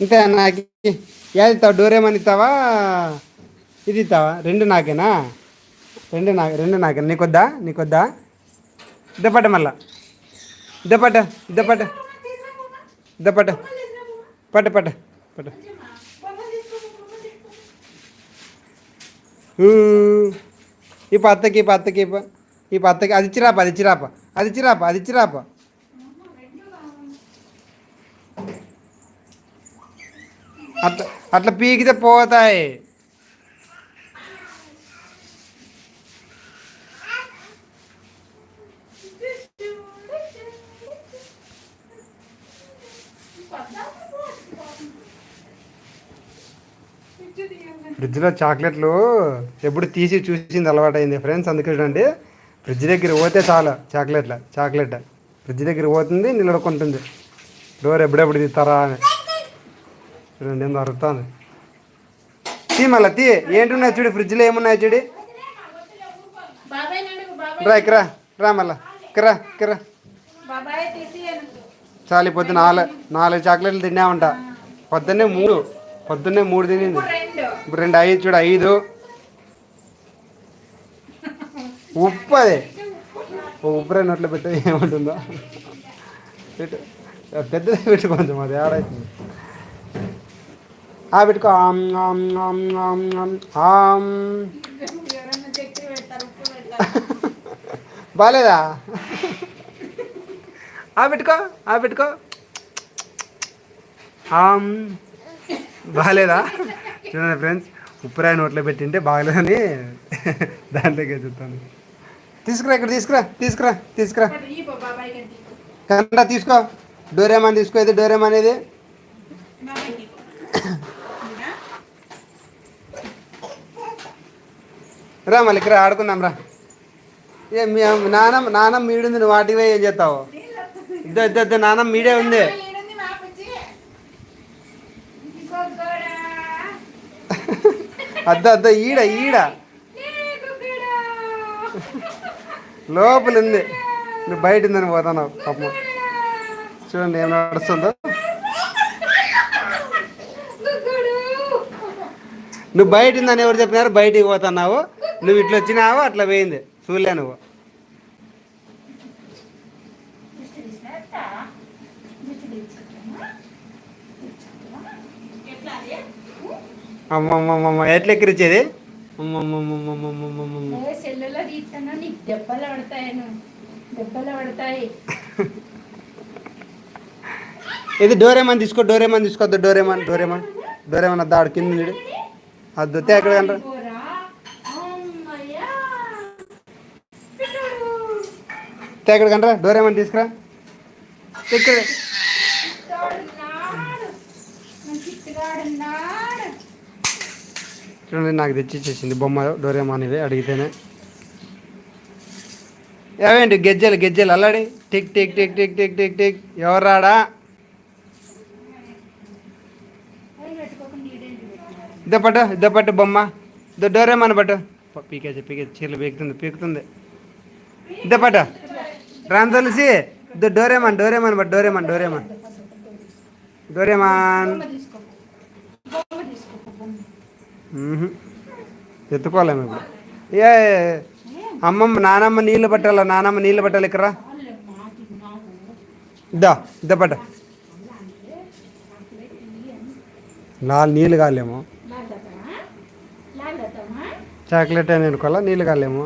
ఇంకా నాకు ఏది ఇస్తావా డోరేమని ఇస్తావా? ఇది ఇస్తావా? రెండు నాకేనా? రెండు నాకు రెండు నాకేనా? నీకొద్దా? నీకొద్దా? ఇద్దపట్ట మళ్ళా. ఇద్దపట్ట ఇద్దపట్ట ఇద్దపట్ట పట్ట. పట్ట. పట్ట ఈ పత్తకి ఈ పత్తకి ఈ పత్తకి. అది చిరాప అది చిరాప అది చిరాప అది చిరాప అట్లా అట్లా పీకితే పోతాయి. ఫ్రిడ్జ్లో చాక్లెట్లు ఎప్పుడు తీసి చూసింది అలవాటైంది ఫ్రెండ్స్ అందుకే చూడండి. ఫ్రిడ్జ్ దగ్గర పోతే చాలా చాక్లెట్ల చాక్లెట్ ఫ్రిడ్జ్ దగ్గర పోతుంది నిలడుకుంటుంది డోర్ ఎప్పుడెప్పుడు తీస్తారా అని. చూడండి ఏం దొరుకుతుంది తీ మళ్ళీ తీ. ఏంటున్నాయి చూడు ఫ్రిడ్జ్లో ఏమున్నాయి చూడు? రా ఇక్కడ రా మళ్ళా. బాబాయ్ తీసియను చాలు పొద్దున నాలుగు నాలుగు చాక్లెట్లు తిన్నామంట పొద్దున్నే మూడు పొద్దున్నే మూడు తినింది. రెండు. ఇప్పుడు రెండు ఐదు చూడు ఐదు. ఉప్పు అది. రెండు నోట్లో పెట్టే ఏమంటుందో. పెట్టు. పెద్దది పెట్టు కొంచెం అది ఆడైతుంది ఆ పెట్టుకో ఆమ్ ఆమ్ ఆమ్ ఆమ్ ఆమ్ ఆమ్. బాగాలేదా ఆ పెట్టుకో ఆ పెట్టుకో ఆమ్. బాగాలేదా చూడండి ఫ్రెండ్స్ ఉప్పురాయి నోట్లో పెట్టింటే బాగలేదని దాంట్లోకి ఎదుగుతాను తీసుకురా ఇక్కడ తీసుకురా తీసుకురా తీసుకురా. తీసుకో. డోరేమాన్ తీసుకో ఇది డోరేమాన్ ఇది రా మళ్ళీ ఇక్కడ ఆడుకుందాం రా. ఏ మీ నానమ్మ నానమ్మ మీడుంది నువ్వు వాటికి ఏం చేస్తావు? ఇద్దో ఇద్దో ఇద్దో నానమ్మ మీడే ఉంది. అద్ద అద్ద ఈడ ఈడ. ఏ లోపల ఉంది. నువ్వు బయట ఉందని పోతున్నావు పాపం. చూడండి ఏం నడుస్తుందో. నువ్వు బయట ఉందని ఎవరు చెప్పినారు? బయటికి పోతున్నావు. నువ్వు ఇట్లా వచ్చినావు అట్లా పోయింది? చూడలే నువ్వు. ఎట్లా అది అమ్మమ్మమ్మ ఎట్లా ఎక్కిరిచ్చేది? అమ్మమ్మమ్మమ్మమ్మమ్మమ్మ ఏ సెల్లులో తీస్తాను నీకు దెబ్బలు పడతాయను దెబ్బలు పడతాయి. ఇది డోరేమాన్ తీసుకో డోరేమాన్ తీసుకోవద్దు డోరేమాన్ డోరేమాన్ డోరేమాన్ అద్దా ఆడు కింద నీడు అది దొత్తే ఎక్కడ కంటారు పోరా అమ్మయ్యా పిల్లడు. ఎక్కడ కంటారా డోరేమాన్ తీసుకురా. ఇక్కడ. చూడండి నాకు తెచ్చి ఇచ్చేసింది బొమ్మ డోరేమాన్ ఇది అడిగితేనే. ఏవేంటి గెజ్జలు గెజ్జలు అల్లాడి? Tick tick tick tick tick tick tick. ఎవరు రాడా? ఏం పెట్టుకోకుండా ఈడేంటి పెట్టినారు? ఇద్ద పట్టు ఇద్ద పట్టు బొమ్మ. ఇద్ద డోరేమాన్ పట్టు. పీకేసి పీకేసి చీరలు పీకుతుంది పీకుతుంది. ఇద్ద పట్టు. రామ్ తులసి డోరేమాన్ డోరేమాన్ పట్టు డోరేమాన్ డోరేమాన్. డోరేమాన్. ఎత్తుకోలేము ఇప్పుడు ఏ అమ్మమ్మ నానమ్మ నీళ్ళు పట్టాల? నానమ్మ నీళ్ళు పట్టాలి ఇక్కడ ఇద్దా ఇద్ద పట్ట. నాలుగు నీళ్ళు కాలేము. చాక్లెట్ అని అనుకోవాలా నీళ్ళు కాలేము.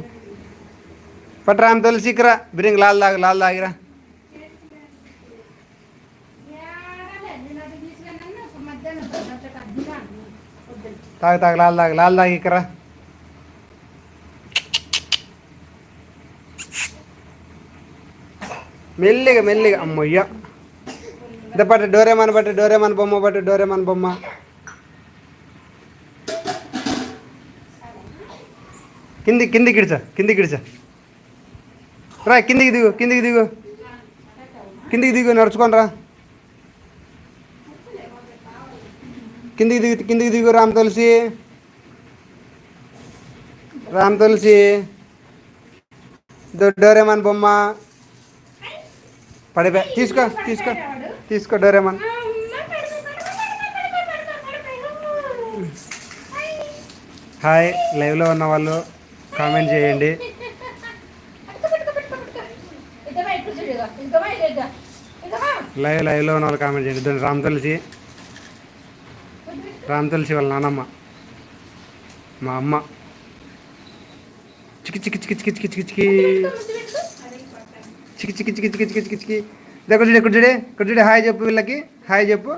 పట్టు రామ్ తులసి ఇక్కడ బిరింగ్ లాల్ దాగు లాల్ దాగిరా ఏడాలే, నేను అది తీసుకెళ్ళాను, ఒక మధ్యాహ్నం పన్నెండుకి అద్దినాను. వద్దు. తాగు తాగు లాల్ దాగు లాల్ దాగి ఇక్కడ మెల్లిగా మెల్లిగా అమ్మయ్య ఇద్ద పట్టు డోరేమాన్ పట్టు డోరేమాన్ బొమ్మ పట్టు డోరేమాన్ బొమ్మ కింది కింది గిడిచా కింది గిడిచా రా కిందికి దిగు కిందికి దిగు. కిందికి దిగు నడుచుకొని రా. కిందికి దిగు కిందికి దిగు రామ్ తులసి. రామ్ తులసి. డోరేమన్ బొమ్మ. పడిపే తీసుకో తీసుకో తీసుకో డోరేమన్. హాయ్ లైవ్లో ఉన్న వాళ్ళు కామెంట్ చేయండి. లైవ్ లైవ్లో ఉన్న వాళ్ళు కామెంట్ చేయండి. దాని రామ్ తులసి రామ్ తులసి వాళ్ళ నానమ్మ మా అమ్మ. చికి చికి చికి చికి చికి చికి చికి. చికి చికి చికి చికి చికి చికి. చికి దగ్గర చూడు ఇక్కడ చూడే ఇక్కడ చూడే హాయ్ చెప్పు వీళ్ళకి. హాయ్ చెప్పు.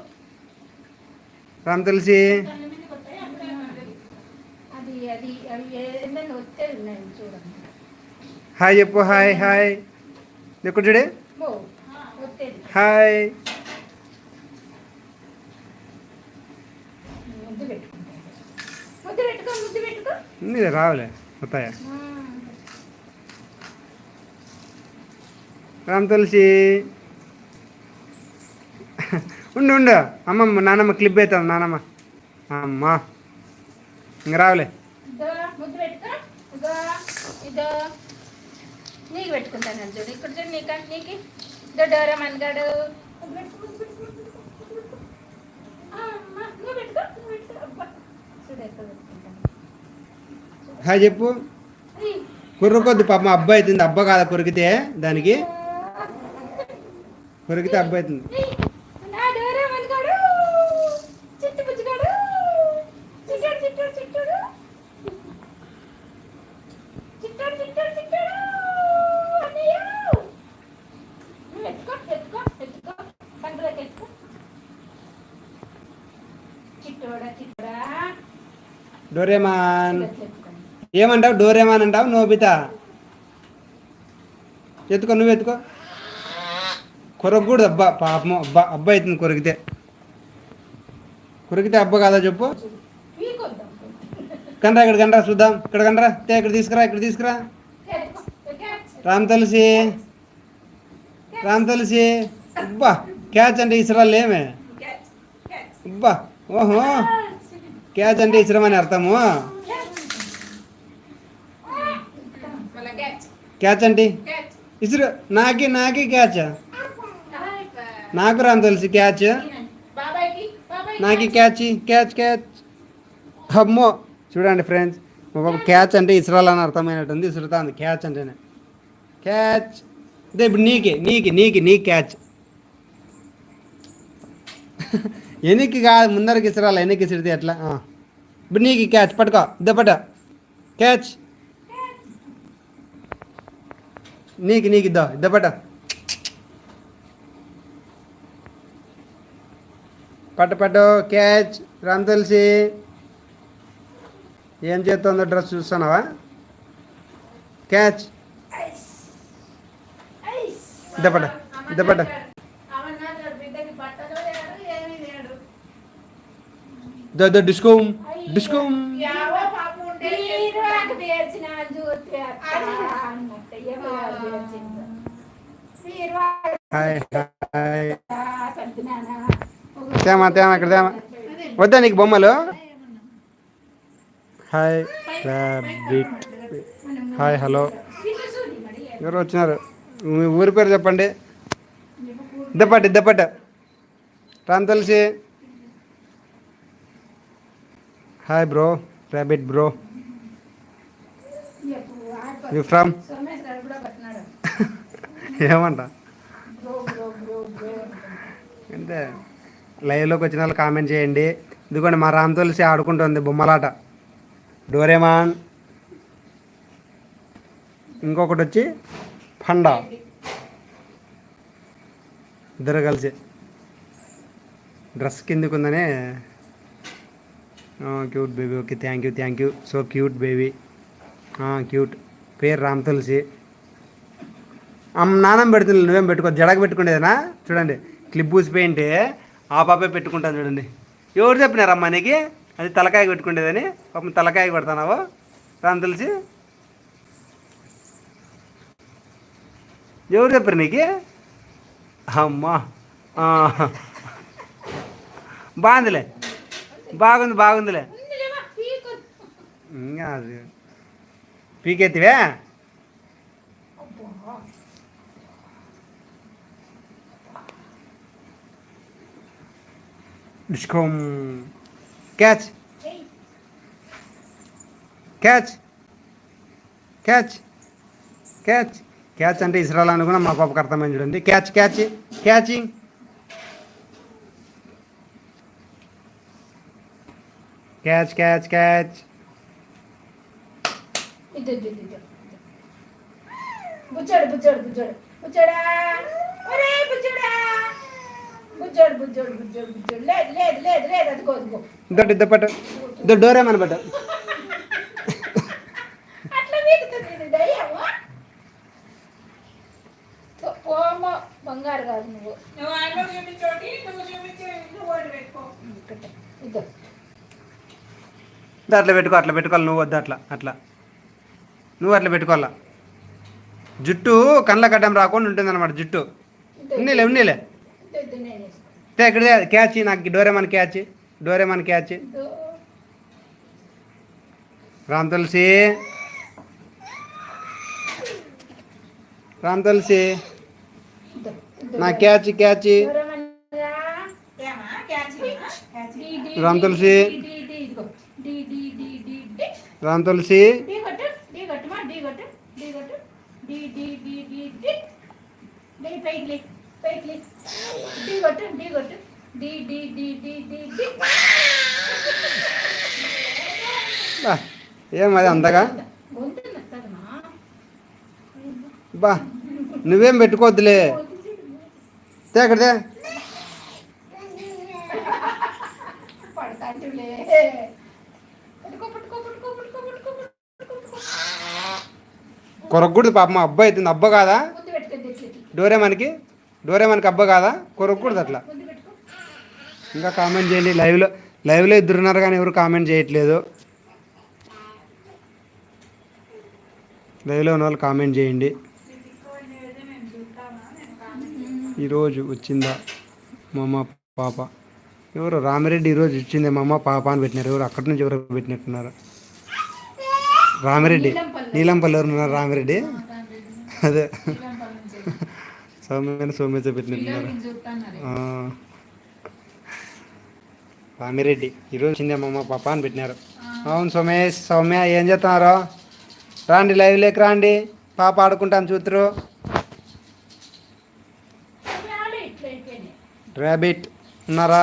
రామ్ తులసి హాయ్ చెప్పు హాయ్ హాయ్. వచ్చేది హాయ్. నీదే రావులే వస్తాయా రామ్ తులసి. ఉండు ఉండు. అమ్మమ్మ నానమ్మ క్లిప్ అవుతాం నానమ్మ. అమ్మ. ఇంక రావులే ఇదో ముద్దు పెట్టుకో ఇదో ఇదో నీకు పెట్టుకుంటాను చూడు ఇక్కడ చూడు నీకు నీకు. ఇదో డోరమన్ గాడు. ముద్దు పెట్టుకో, ముద్దు పెట్టుకో, ముద్దు పెట్టుకో, ముద్దు పెట్టుకో. ఆ, అమ్మ, నువ్వు పెట్టుకో నువ్వు పెట్టుకో. అబ్బా. చూడు ఎక్కడ పెట్టుకుంటాను. హాయ్ చెప్పు. కుర్రకొద్దు పాప అబ్బా అవుతుంది. అబ్బా కాదా కొరికితే దానికి? కొరికితే అబ్బా అవుతుంది. డోరేమాన్. ఏమంటావు? డోరేమాన్ అంటావు? నోబితా ఎత్తుకో నువ్వు ఎత్తుకో. కొరగకూడదు అబ్బా. పాపం అబ్బా. అబ్బా అవుతుంది కొరికితే కొరికితే అబ్బా కాదా చెప్పు. కండ్రా ఇక్కడ కండ్రా చూద్దాం. ఇక్కడ కండ్రా. తే ఇక్కడ తీసుకురా ఇక్కడ తీసుకురా. రామ్ తులసి. రామ్ తులసి. అబ్బా. క్యాచ్ అంటే ఇసరాలు ఏమే? అబ్బా. ఓహో. క్యాచ్ అంటే ఇసరమని అర్థము? క్యాచ్ అండి అంటే? ఇసురు నాకి నాకి క్యాచ్. నాకు రాని తులసి క్యాచ్. నాకి క్యాచ్ క్యాచ్ క్యాచ్. అమ్మో. చూడండి ఫ్రెండ్స్ మా బాబు క్యాచ్ అంటే ఇసురాలని అర్థమైనట్టుంది ఇసురుతాంది. క్యాచ్ అంటేనే. క్యాచ్. ఇదే ఇప్పుడు నీకే నీకి నీకి నీ క్యాచ్. ఎనికి కాదు ముందరికి ఇసురాలి ఎనికి ఇసిరితే ఎట్లా. ఇప్పుడు నీకు క్యాచ్ పట్టుకో. పట్ట. క్యాచ్ నీకు నీకు ఇద్దా ఇద్ద పట్ట. పట్టు క్యాచ్ రామ్ తులసి. ఏం చేస్తుందో డ్రెస్ చూస్తున్నావా? క్యాచ్ ఇద్ద పట్ట ఇద్ద పట్ట బిడ్డకి బట్టలు లేడు ఏమీ లేడు ద ద డిస్కోమ్ డిస్కోమ్ యావో పాపం ఉంటే మీరు నాకు పేర్చిన చూస్తే అన్నట్టు ఏమో పేర్చింది మీరు హాయ్ హాయ్. సర్దినానా తేమా తేమా ఇక్కడ తేమా. వద్దా నీకు బొమ్మలు? Hi rabbit hi hello. ఎవరు వచ్చినారు? మీ ఊరి పేరు చెప్పండి. ఇద్దపట్టు ఇద్దపట్టు. Ram Tulasi hi bro rabbit bro you from ఏమంట? అంటే లైవ్లోకి వచ్చిన వాళ్ళు కామెంట్ చేయండి. ఇదిగోండి మా రామ్ తులసి ఆడుకుంటుంది బొమ్మలాట. డోరేమాన్ ఇంకొకటి వచ్చి పండా ఇద్దరు కలిసి. డ్రెస్ కిందకు ఉందనే cute baby okay thank you thank you so cute baby cute పేరు రామ్ తులసి. నానం నాన్నమ్మ పెడుతుంది నువ్వేం పెట్టుకో జడకు పెట్టుకునేదేనా చూడండి క్లిప్ పూసిపోయింటే ఆ పాపే పెట్టుకుంటాను చూడండి. ఎవరు చెప్పినారమ్మా నీకు? అది తలకాయ పెట్టుకునేదని పాపం తలకాయ పెడతానావు రామ్ తులసి? ఎవరు చెప్పారు నీకు? అమ్మా. బాగుందిలే. బాగుంది బాగుందిలే. ఉందిలేమా? పీకు. ఇంకా అది పీకెత్తివే? డిస్కోమ్ క్యాచ్. ఏయ్. క్యాచ్. క్యాచ్. క్యాచ్. క్యాచ్ అంటే ఇస్రాలనుకున్నా మా పాపకు అర్థమైంది చూడండి. Catch catch. Catching. Catch catch catch ఇది ఇది ఇది. బుజ్జోడు బుజ్జోడు బుజ్జోడు. బుజ్జోడా. ఒరే బుజ్జోడా. బుజ్జోడు బుజ్జోడు బుజ్జోడు బుజ్జోడు. లేదు లేదు లేదు లేదు. అదిగో అదిగో ఇద్దరు ఇద్దరు పట్టు. ఇద్దరు డోరేమని పట్టు. అట్లా వీగుతుంది ఇది దయ్యము? ఓమో బంగారు కాదు నువ్వు. నువ్వు ఆయన చూపించోటి నువ్వు చూపించి నువ్వు ఓడి పెట్టుకో. ఇక్కడ ఇదో ఇదో అట్లా పెట్టుకో అట్లా పెట్టుకోవాలి నువ్వు వద్దు అట్లా అట్లా. నువ్వు అట్లా పెట్టుకోవాలా? జుట్టు కళ్ళ గడ్డం రాకుండా ఉంటుంది అనమాట జుట్టు. ఉన్నీలే ఉన్నీలే. ఇక్కడ క్యాచ్ నాకు Doraemon catch Doraemon catch. Ram Tulasi. Ram Tulasi. నా క్యాచ్ క్యాచ్. రామ్ తులసి. రామ్ తులసి ఏం అది అంతగా. బా నువ్వేం పెట్టుకోవద్దులే తే ఇక్కడ తే పడతాంటులే. పట్టుకో, పట్టుకో, పట్టుకో, పట్టుకో, పట్టుకో, పట్టుకో, పట్టుకో. కొరకూడదు పాప మా అబ్బాయి అవుతుంది అబ్బ కాదా? ఇట్లా, ఇట్లా. డోరేమన్కి? డోరేమన్కి అబ్బ కాదా? కొరకూడదు అట్లా. ఇంకా కామెంట్ చేయండి లైవ్లో లైవ్లో ఇద్దరున్నారు కానీ ఎవరు కామెంట్ చేయట్లేదు. లైవ్లో ఉన్న వాళ్ళు కామెంట్ చేయండి. ఈరోజు వచ్చిందా మా అమ్మ పాప? ఎవరు? రామిరెడ్డి ఈరోజు వచ్చింది మా అమ్మ పాప అని పెట్టినారు. ఎవరు? అక్కడి నుంచి ఎవరు పెట్టినట్టున్నారు? రామిరెడ్డి. నీలంపల్లి రామిరెడ్డి. అదే. సౌమ్య సౌమ్యతో పెట్టినట్టున్నారు. రామిరెడ్డి. ఈరోజు అమ్మ పాప అని పెట్టినారు. అవును సోమేష్ సౌమ్య ఏం చేస్తున్నారు? రాండి లైవ్ లేక రాండి. పాప ఆడుకుంటాను చూతురు. ర్యాబిట్ ఉన్నారా?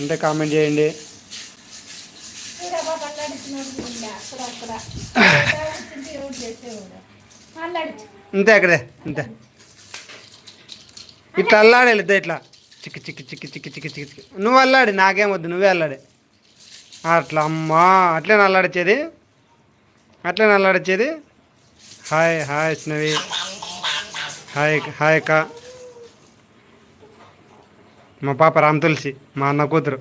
ఉంటే కామెంట్ చేయండి. ఉండే అక్కడ అంతే ఇట్లా అల్లాడాలి ఇద్దా ఇట్లా. చిక్కి చిక్కి చిక్కి చిక్కి చిక్కి చిక్కి చిక్కి. నువ్వు అల్లాడి నాకేం వద్దు నువ్వే అల్లాడి. అట్లా అమ్మా అట్లే అల్లాడిచ్చేది. అట్లే అల్లాడిచ్చేది. Hi hi Snavi hi hi అక్క. మా పాప రామ్ తులసి మా అన్న కూతురు.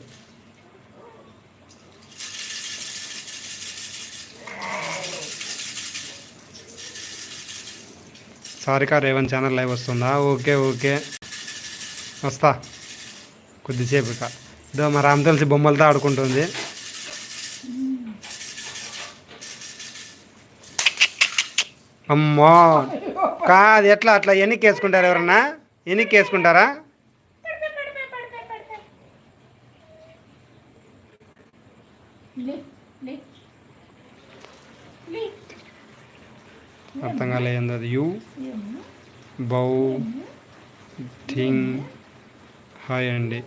సారికా రేవన్ ఛానల్ లైవ్ వస్తుందా? Okay okay. వస్తా. కొద్దిసేపు ఇక ఇదో మా రామ్ తెలిసి బొమ్మలతో ఆడుకుంటుంది. అమ్మో! కాదు ఎట్లా అట్లా ఎన్నికేసుకుంటారు ఎవరన్నా? ఎన్నికేసుకుంటారా అర్థం కాలేదు అది. యూ? బౌ థింగ్ హాయ్ అండి.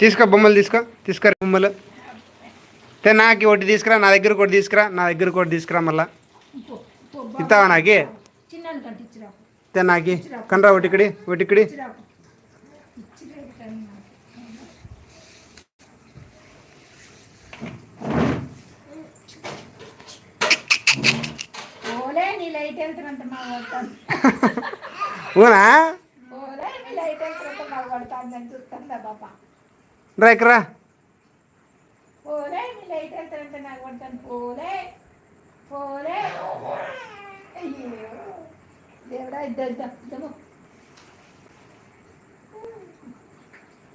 తీసుకో బొమ్మలు తీసుకో తీసుకో బొమ్మలు. తే నాకు ఒకటి తీసుకురా నా దగ్గర ఒకటి తీసుకురా నా దగ్గర ఒకటి తీసుకురా మళ్ళా. ఇస్తావా నాకి? తే నాకి కనరా ఒకటి ఇక్కడి ఒకటి ఇక్కడి.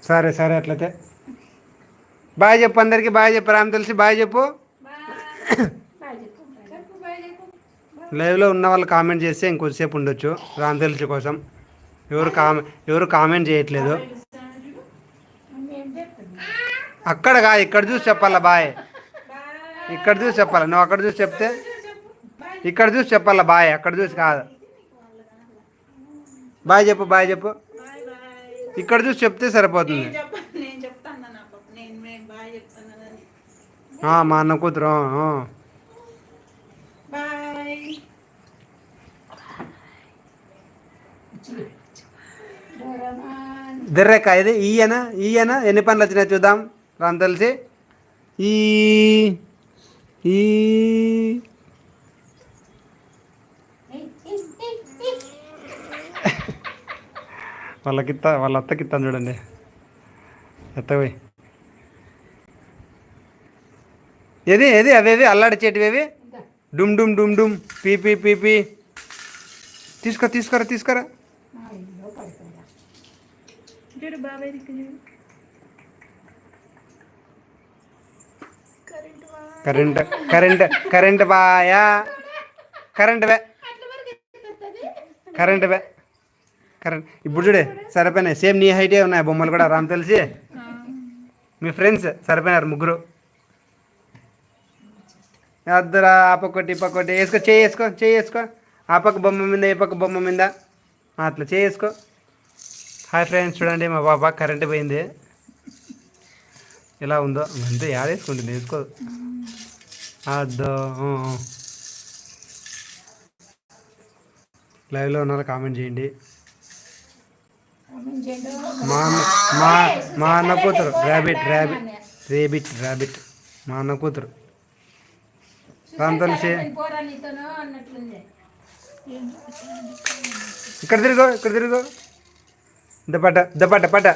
సరే సరే అట్లయితే. బాయ్ చెప్పు అందరికి బాయ్ చెప్పు రామ్ తెలిసి బాయ్ చెప్పు. లైవ్లో ఉన్న వాళ్ళు కామెంట్ చేస్తే ఇంకొద్దిసేపు ఉండొచ్చు. రామ్ తెలిసి కోసం. ఎవరు కామె ఎవరు కామెంట్ చేయట్లేదు. అక్కడ కాదు ఇక్కడ చూసి చెప్పాలా బాయ్? ఇక్కడ చూసి చెప్పాలా? నువ్వు అక్కడ చూసి చెప్తే? ఇక్కడ చూసి చెప్పాలా బాయ్? అక్కడ చూసి కాదు. బాయ్ చెప్పు బాయ్ చెప్పు. ఇక్కడ చూసి చెప్తే సరిపోతుంది. మా అన్న కూతురు ఆ, ఆ. బాయ్ డోరమాన్ దిర్రెక్క ఇది ఈయన ఈయన ఎన్ని పనులు వచ్చినాయి చూద్దాం. రాని తెలిసి. ఈ ఈ వాళ్ళకిత్త వాళ్ళ అత్తకిత్తాను చూడండి ఎత్తవి ఏది ఏది అవేవి అల్లాడిచేటివి డుమ్ డుమ్ డుమ్ డుమ్. పీపీ పీపీ తీసుకురా తీసుకురా తీసుకురా తీసుకోరా. అయ్యో పడిపోయా చూడు బాబాయ్ దిక్కు కరెంట్ కరెంట్ కరెంట్ బాయా. కరెంట్ బే. కరెంట్ బే. కరెంట్. ఇప్పుడు చూడే సరిపోయినాయి. సేమ్ నీ హైటే ఉన్నాయి బొమ్మలు కూడా రామ్ తెలిసి? మీ ఫ్రెండ్స్ సరిపోయినారు ముగ్గురు. అద్దరా ఆ పక్కొట్టి ఈ పక్కొట్టి వేసుకో చేయి వేసుకో చేయి వేసుకో. ఆ పక్క బొమ్మ మీద ఏ పక్క బొమ్మ మీద. అట్లా చేయి వేసుకో హాయ్ ఫ్రెండ్స్ చూడండి మా బాబా కరెంట్ పోయింది. ఎలా ఉందో అంతే యాదేసుకుంటుంది వేసుకోదు అద్దో. లైవ్లో ఉన్నారు కామెంట్ చేయండి. మా అన్న మా మా అన్న కూతురు ర్యాబిట్ ర్యాబిట్ రేబిట్ ర్యాబిట్ మా అన్న కూతురు. రామ్ తెలిసి పోరా నీతోనో అన్నట్లుంది ఇక్కడ తిరుగు ఇక్కడ తిరుగు. దపట దపట పట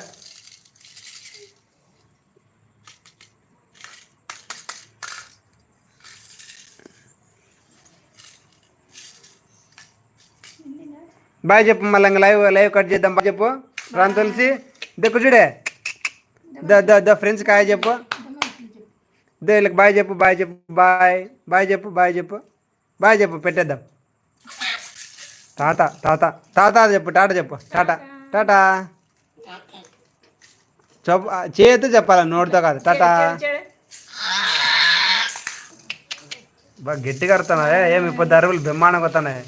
బాయ్ చెప్పు మళ్ళీ ఇంకా లైవ్ లైవ్ కట్ చేద్దాం. బాయ్ చెప్పు. రామ్ తెలిసి దక్కు చూడే. ద ద ద ఫ్రెండ్స్ కాయ చెప్పు. దే వీళ్ళకి బాయ్ చెప్పు బాయ్ చెప్పు బాయ్. బాయ్ చెప్పు బాయ్ చెప్పు. బాయ్ చెప్పు పెట్టేద్దాం. తాత తాత తాత చెప్పు టాటా చెప్పు టాటా టాటా. చెప్పు చేతితో చెప్పాలి నోటితో కాదు టాటా. బాగా గట్టిగా అడుతున్నాయి ఏమి ఇప్పుడు అరువులు బ్రహ్మాండంగా వస్తున్నాయి.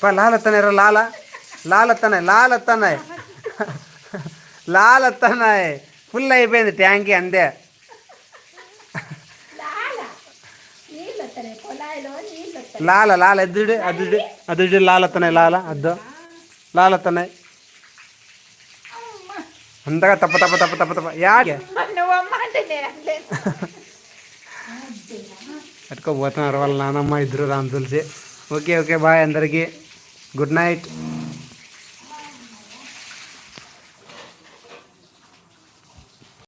పా లాలెత్తనాయి రా లాల. లాలెత్తనాయి లాలెత్తనాయి లాలెత్తనాయి ఫుల్ అయిపోయింది ట్యాంకీ అంతే నీళ్ళు వస్తాయి పొలాయిలో నీళ్ళు వస్తాయి లాల లాల ఎద్దుడు అద్దుడు అద్దుడు లాలెత్తనాయి లాల అద్దు లాలెత్తనాయి అంతగా తప్ప తప్ప తప్ప తప్ప తప్ప యాకే నువ్వు అమ్మ అంటే నేను అనలేదు. పట్టుకోపోతున్నారు వాళ్ళ నానమ్మ ఇద్దరు Ram Tulasi okay okay bye అందరికీ గుడ్ నైట్